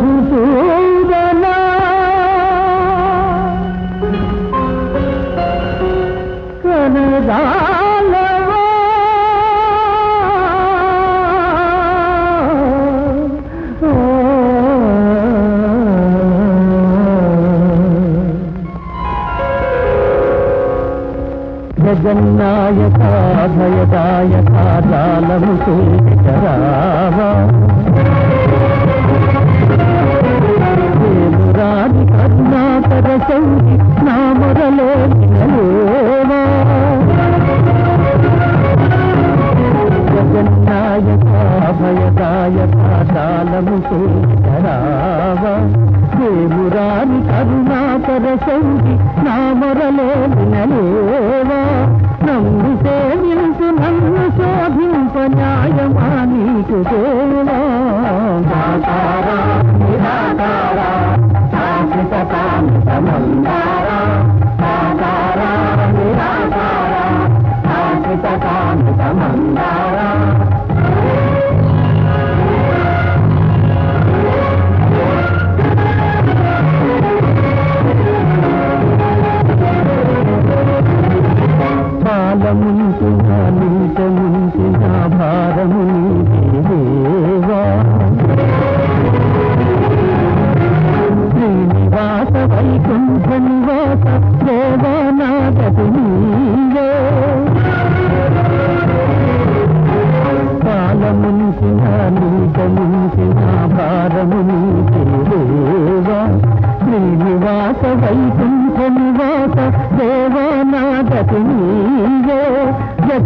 మధుసూదనా కనదాలవా జగన్నాయక భయదాయక జాలము రావా రాజు కరుణాకర శౌరి నామరలో వినలేవా? జగన్నాయక భయదాయక జాలము రావా దేవురాని కరుణాకర శౌరి నామరలో వినలేవా? నమ్ము సేవించు నన్ను శోభింప న్యాయమా నీకు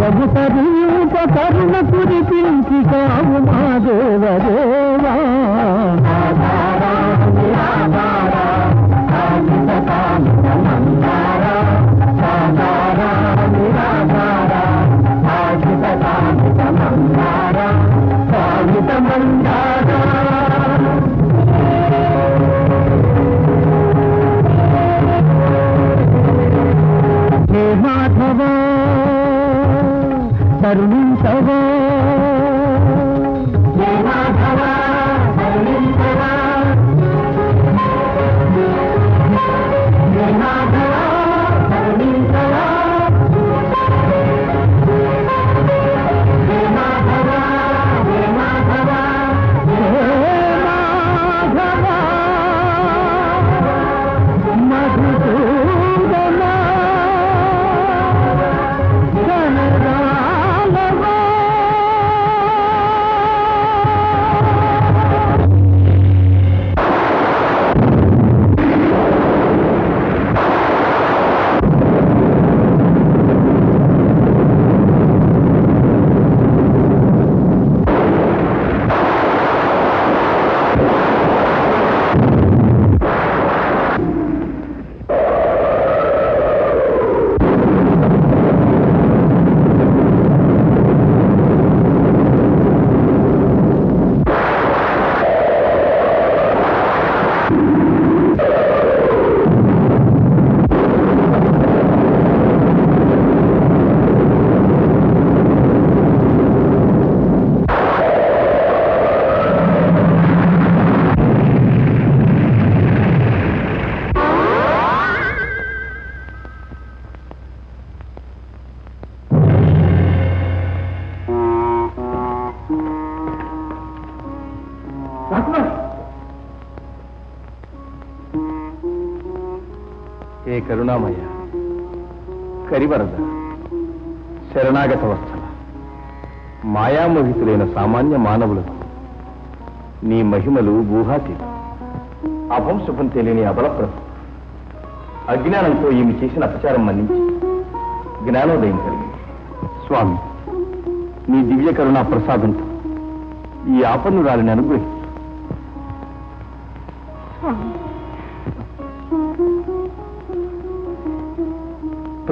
జగము తరీప కరుణ కురిపించి కావు మా దేవదేవా ఏ కరుణామయ. కరివరద. శరణాగత వత్సల మాయామోహితులైన సామాన్య మానవులకు నీ మహిమలు ఊహాతీతం. అభం శుభం తెలియని అబలప్రభు అజ్ఞానంతో ఈమె చేసిన అపచారం మన్నించి జ్ఞానోదయం కలిగింది స్వామి నీ దివ్య కరుణా ప్రసాదంతో ఈ ఆపన్నురాలిని అనుగ్రహించి.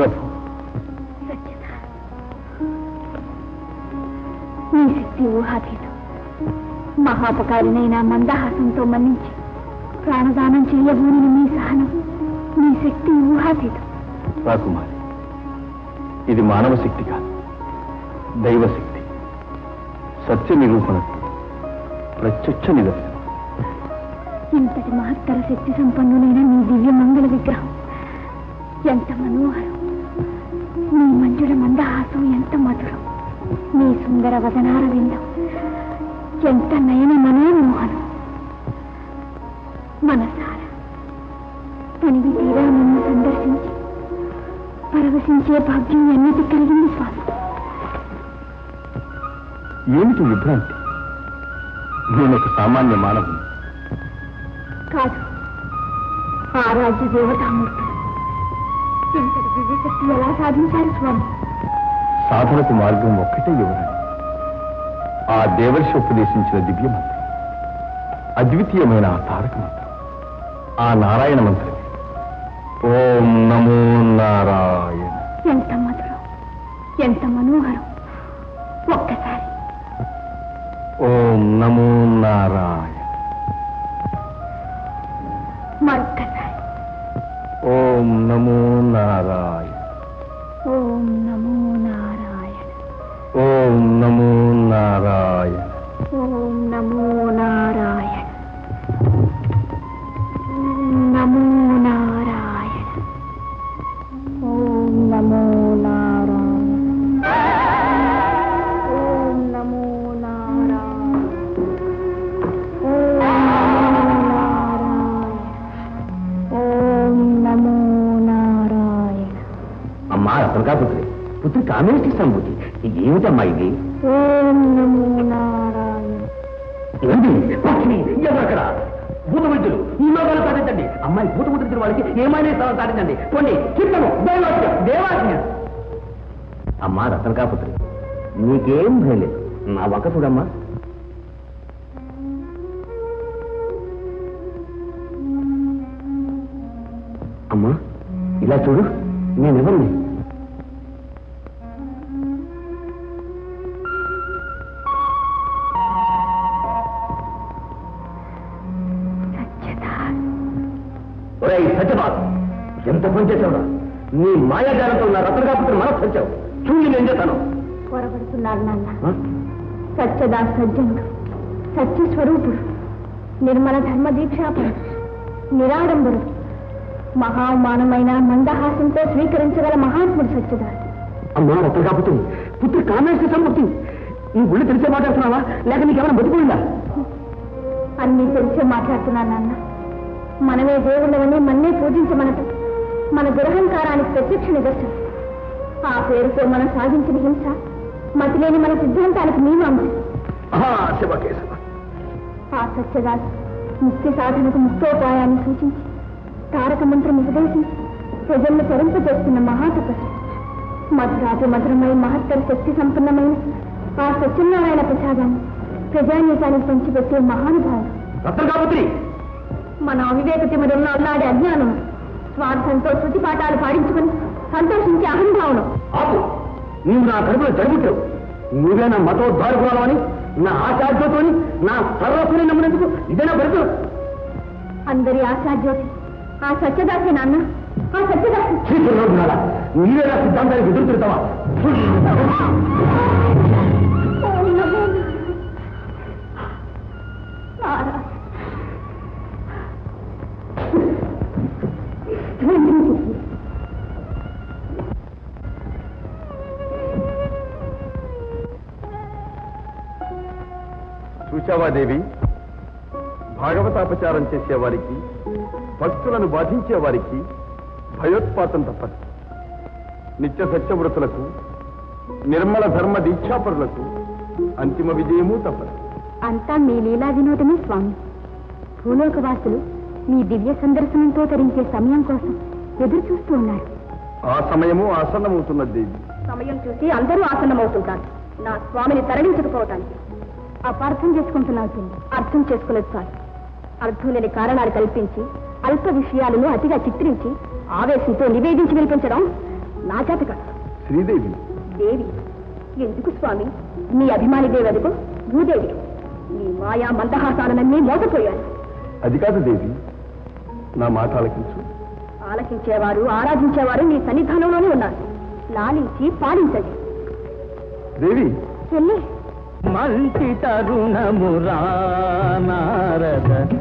ప్రభు. నీ శక్తి ఊహాతీతం. మహాపకారినైన మందహాసంతో మన్నించి ప్రాణదానం చేయబూని నీ సహనం నీ శక్తి ఊహాతీతం. రాకుమారి ఇది మానవ శక్తి కాదు దైవశక్తి సత్య నిరూపణ ప్రత్యక్ష నిదర్శనం. ఇంతటి మహత్తర శక్తి సంపన్నులైన మీ దివ్య మంగళ విగ్రహం ఎంత మనోహరం. మీ మంజుల మందహాసం ఎంత మధురం? మీ సుందర వదనార విందం. ఎంత నయన మనోమోహనం. మనసార తనివి తీరా నిన్ను సందర్శించి పరవశించే భాగ్యం ఎన్నిటి కలిగింది స్వామి? ఏమిటి విభ్రాంతి నేను ఒక సామాన్య మానవుని. కాదు ఆరాధ్య దేవతామూర్తులు ఇంతటి దివ్యశక్తి ఎలా సాధించారు స్వామి. సాధనకు మార్గం ఒక్కటే ఎవరని ఆ దేవర్షి ఉపదేశించిన దివ్య మంత్రం అద్వితీయమైన ఆ తారక మంత్రం. ఆ నారాయణ మంత్రమే. ఓం నమో నారాయణ. ఎంత మధురం ఎంత మనోహరం. ఒక్కసారి. ఓం నమో నారాయణ. నమో నారాయణ. అమ్మా రత్నకాపుత్రి పుత్రి. కామేష్టి సంబుతి. ఏమిటమ్మా ఇది? ఓం నమో నారాయణ. ఏంటి పక్షి ఎవరక్కడ భూత వైద్యులు ఈ లోకాలు సాధించండి. అమ్మాయి భూత ముద్రించిన వాళ్ళకి ఏమైనా స్థలం సాధించండి. పోండి. చిత్తము దేవాజ్ఞ దేవాజ్ఞ. అమ్మా రత్నకాపుత్రి నీకేం భయం లేదు. నా వంక చూడమ్మా. అమ్మా. ఇలా చూడు నేనెవరిని ఎంత పని చేశావురా? నీ మాయాజాలంతో నా రత్నకాపుత్రి మనసు వచ్చావు చూడు నేను చేస్తాను? పొరబడుతున్నారు నాన్న. సత్యదా సజ్జనుడు. సత్య స్వరూపుడు. నిర్మల ధర్మ దీక్షాపరుడు నిరాడంబరుడు. మహామానమైన మందహాసంతో స్వీకరించగల మహాత్ముడు సత్యదాస్. అమ్మా రత్నకాపుత్రి పుత్రి కామేశ్వర సంపత్తి నీ గుళ్ళు తెలిసే మాట్లాడుతున్నావా? లేక నీకేమైనా బతిపోయిందా అన్నీ తెలిసే మాట్లాడుతున్నాను నాన్న. మనమే దేవుళ్ళవని మన్నే పూజించమనటం మన దురహంకారానికి ప్రత్యక్ష నిదర్శనం. ఆ పేరుతో మనం సాధించిన హింస మతిలేని మన సిద్ధాంతానికి మీమాంసం. ఆ సత్యదాస్ ముక్తి సాధనకు ముక్తోపాయాన్ని సూచించి తారక మంత్రం ఉపదేశించి ప్రజలను తరింపజేస్తున్న మహాతపస్సు. మధురాతి మధురమై మహత్తర శక్తి సంపన్నమైన ఆ సత్యనారాయణ ప్రసాదాన్ని ప్రజానీకానికి పంచిపెట్టే మహానుభావుడు. మన అవివేక తిమరంలో అల్లాడే అజ్ఞానం స్వార్థంతో శృతి పాఠాలు పాడించుకుని సంతోషించే అహంభావనం ఆపు! నీవు నా కడుపులో జరుగుతావు నువ్వే నా మతోద్ధారకురాలని నా ఆచార్యతోని నా సర్వస్సుని నమ్మినందుకు ఇదేనా బ్రతుకు అందరి ఆశాజ్యోతి ఆ సత్యదాసి నాన్న ఆ సత్యదాసి. చీకున్నాడా సిద్ధాంతానికి ఎదురు తిరుగుతావా ఓం చూశావా దేవి? భాగవతాపచారం చేసేవారికి భక్తులను బాధించేవారికి భయోత్పాతం తప్పదు. నిత్య సత్యవ్రతులకు నిర్మల ధర్మ దీక్షాపరులకు అంతిమ విజయమూ తప్పదు. అంతా మీ లీలా వినోదమే స్వామి. భూలోకవాసులు మీ దివ్య సందర్శనంతో తరించే సమయం కోసం ఎదురు చూస్తూ ఉన్నారు. ఆ సమయము ఆసన్నమవుతున్నది. దేవి సమయం చూసి అందరూ ఆసన్నమవుతుంటారు. నా స్వామిని తరలించకపోవటానికి. అపార్థం చేసుకుంటున్నావు చెల్లి అర్థం చేసుకోలేదు చాలు అర్థం లేని కారణాలు కల్పించి అల్ప విషయాలను అతిగా చిత్రించి ఆవేశంతో నివేదించి వినిపించడం నా చేత కాదు. శ్రీదేవి. దేవి ఎందుకు స్వామి? మీ అభిమాని దేవతకు భూదేవి. మీ మాయా మందహాసాలనన్నీ మోసపోయాను అది కాదు దేవి. నా మాట ఆలకించు. ఆలకించేవారు ఆరాధించేవారు మీ సన్నిధానంలోనే ఉన్నారు. లాలించి పాలించండి. దేవి. చెల్లి. మంచి తరుణమురా నారద.